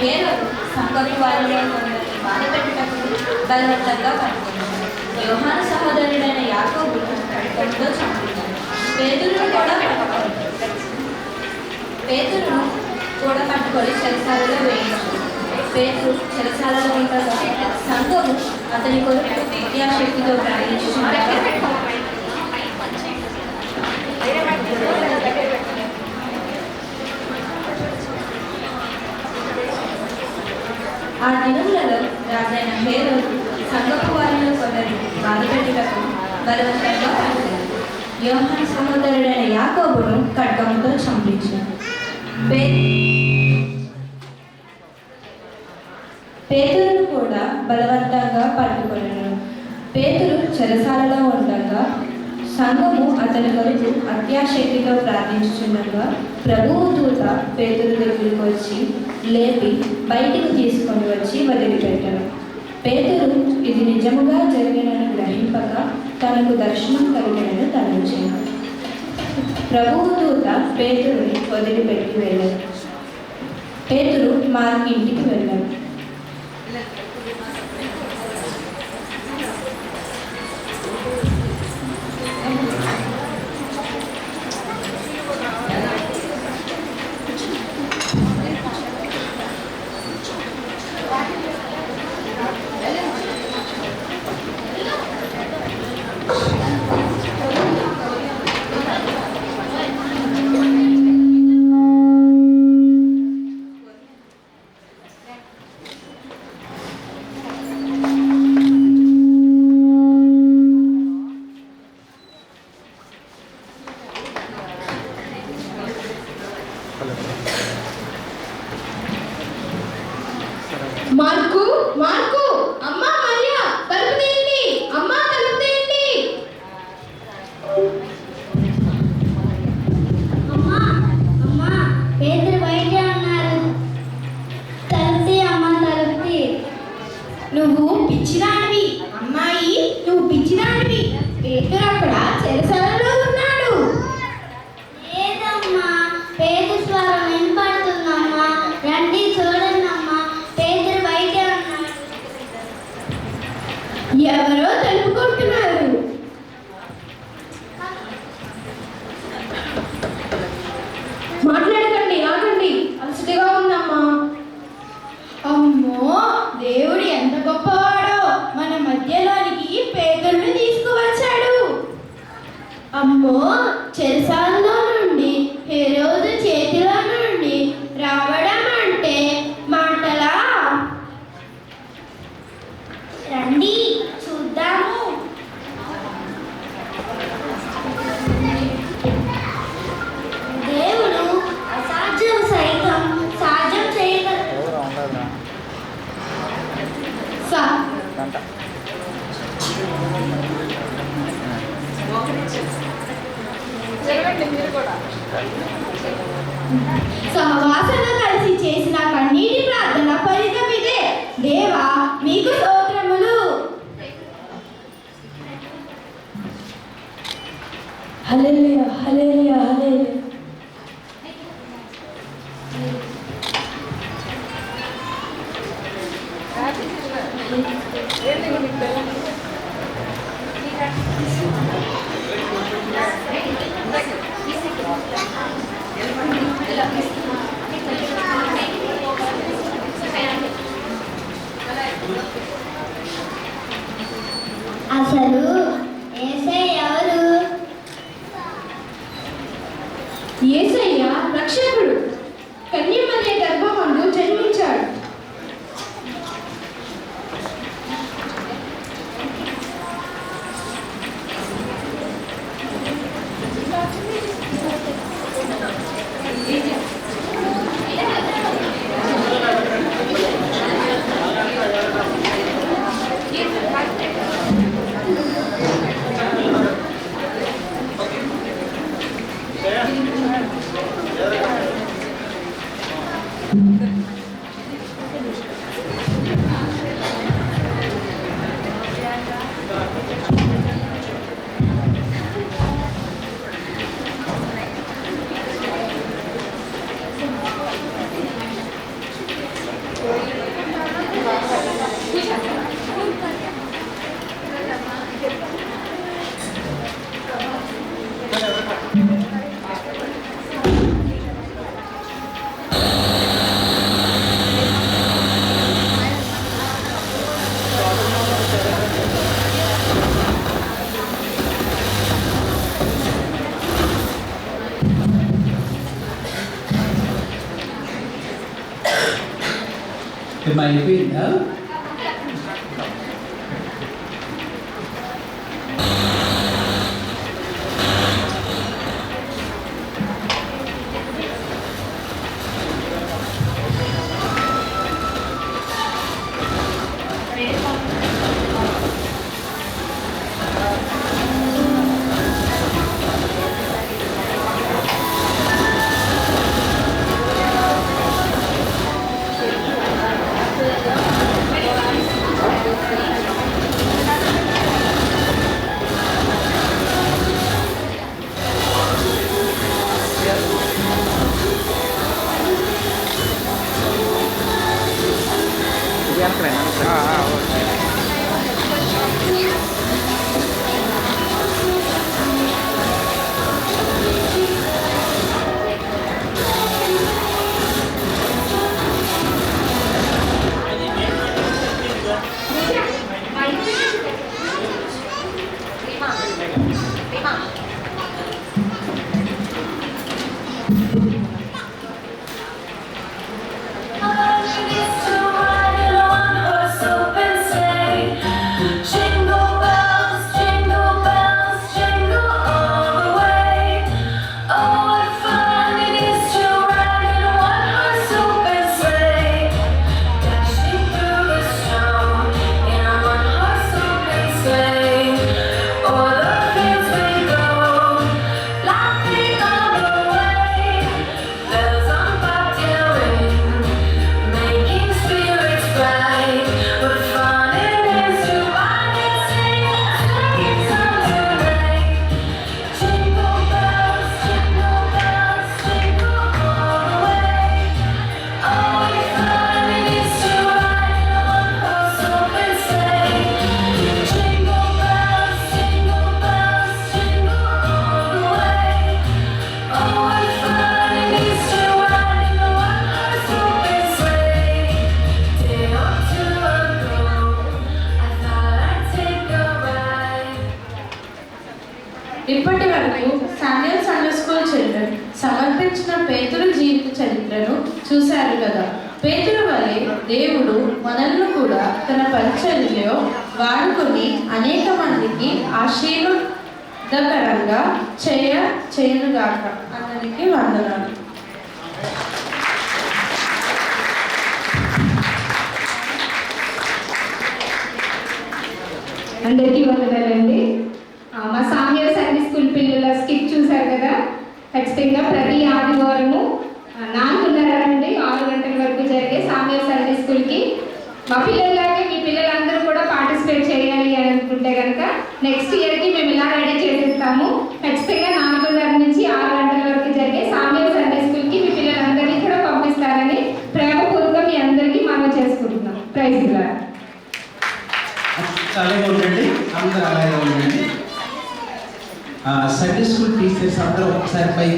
పేరు సంగతి వారిలో కొందరిని బాధపెట్టుటకు బలవంతంగా పట్టుకున్నాడు యోహాను సహోదరుడైన యాకోబు కడుపుతో చంపుతాడు. పేదలను కూడా పట్టుకోడు పేతురును కూడా పట్టుకొని చెరసాలలో వేయించాడు పేతురు చెరసాలలో ఉండగా సంఘము అతని కొరకు విద్యాశక్తితో ప్రయాణించుచుండగా ఆ దినములలో రాజైన హేరోదు సంగపు వారిలో కొందరు బాధపెట్టుటకు బలవంతంగా పట్టుకున్నాడు యోహాను సహోదరుడైన యాకోబును ఖడ్గముతో చంపించారు పే పేతురును కూడా బలవంతంగా పట్టుకొనను. పేతురు చెరసాలలో ఉండగా సంఘము అతని కొరకు అత్యాశక్తితో ప్రార్థించుచుండగా ప్రభువు దూత పేతురు దగ్గరికి వచ్చి లేపి బయటికి తీసుకొని వచ్చి వదిలిపెట్టాను పేదరు ఇది నిజముగా జరిగినని గ్రహింపక తనకు దర్శనం కలిగినని తలంచాను ప్రభువు దూత పేతురుని వదిలిపెట్టి వెళ్ళాడు. పేతురు మార్కి ఇంటికి వెళ్ళాడు. మార్కు మార్కు. అమ్మా మరియా తలుపు తీయండి. అమ్మా తలుపు తీయండి. అమ్మా అమ్మా పేదలు బయట ఉన్నారు. తలుపుతీ అమ్మా తలుపుతీ నువ్వు పిచ్చిదానివి. అమ్మాయి నువ్వు పిచ్చిదానివి. పేతురు అక్కడ అమ్మో చెరసాల్లో సహవాసన కలిసి చేసిన కన్నీటి ప్రార్థన ఫలితం ఇదే దేవా మీకు స్తోత్రములు. హల్లెలూయా హల్లెలూయా హల్లెలూయా. యేసయ్య రక్షకుడు కన్యమనే గర్భమందు జన్మించాడు. to my window ఇప్పటి వరకు శామ్యుయల్ సండర్ స్కూల్ చిల్డ్రన్ సమర్పించిన పేతురు జీవిత చరిత్రను చూశారు కదా. పేతురు వలె దేవుడు మనల్ని కూడా తన పరిచర్యలో వాడుకొని అనేక మందికి ఆశీర్వదకరంగా చేయ చేయనుగాక అందరికీ వందనాలు. అందరికీ వందనాలండి. మా సామ్య స్కూల్ పిల్లల స్కిప్ చూశారు కదా? ఖచ్చితంగా ప్రతి ఆదివారము నాలుగున్నర నుండి ఆరు గంటల వరకు జరిగే సామ్య సండే స్కూల్కి మా పిల్లల్లాగే మీ పిల్లలందరూ కూడా పార్టిసిపేట్ చేయాలి అని అనుకుంటే కనుక నెక్స్ట్ ఇయర్కి మేము ఇలా రెడీ చేసేస్తాము. ఖచ్చితంగా నాలుగున్నర నుంచి ఆరు గంటల వరకు జరిగే సామ్య సండే స్కూల్కి మీ పిల్లలందరినీ కూడా పంపిస్తారని ప్రేమపూర్వకంగా మీ అందరికీ మనం చేసుకుంటున్నాం ప్రైజ్ లాగా అలాగే ఉండండి అందరూ ఒకసారి పైకి